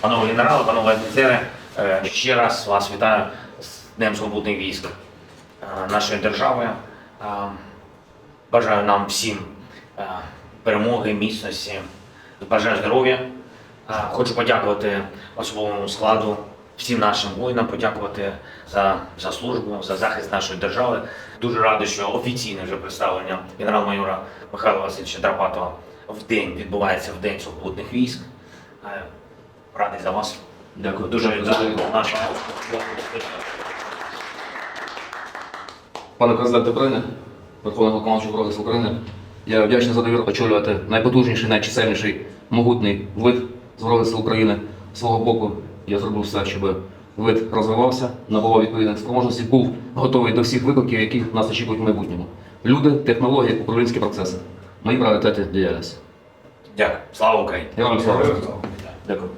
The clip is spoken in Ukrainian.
Панове генерали, панове офіцери, е, ще раз вас вітаю з Днем Свободних військ е, нашої держави. Е, Бажаю нам всім перемоги, міцності, бажаю здоров'я. Хочу подякувати особовому складу, всім нашим воїнам, подякувати за, за службу, за захист нашої держави. Дуже радий, що офіційне вже представлення генерал-майора Михайла Васильовича Драпатова в день відбувається в День свободних військ. Радий за вас. Дякую. Дуже нашого. Пане президенте України, Верховний Головнокомандуючий Збройних Сил України, я вдячний за довіру очолювати найпотужніший, найчисельніший, могутний вид Збройних сил України. З свого боку я зробив все, щоб вид розвивався, набував відповідних спроможностей, був готовий до всіх викликів, які нас очікують в майбутньому. Люди, технології, управлінські процеси. Мої пріоритети діяльності. Дякую. Слава Україні! Я вам слава. Дякую.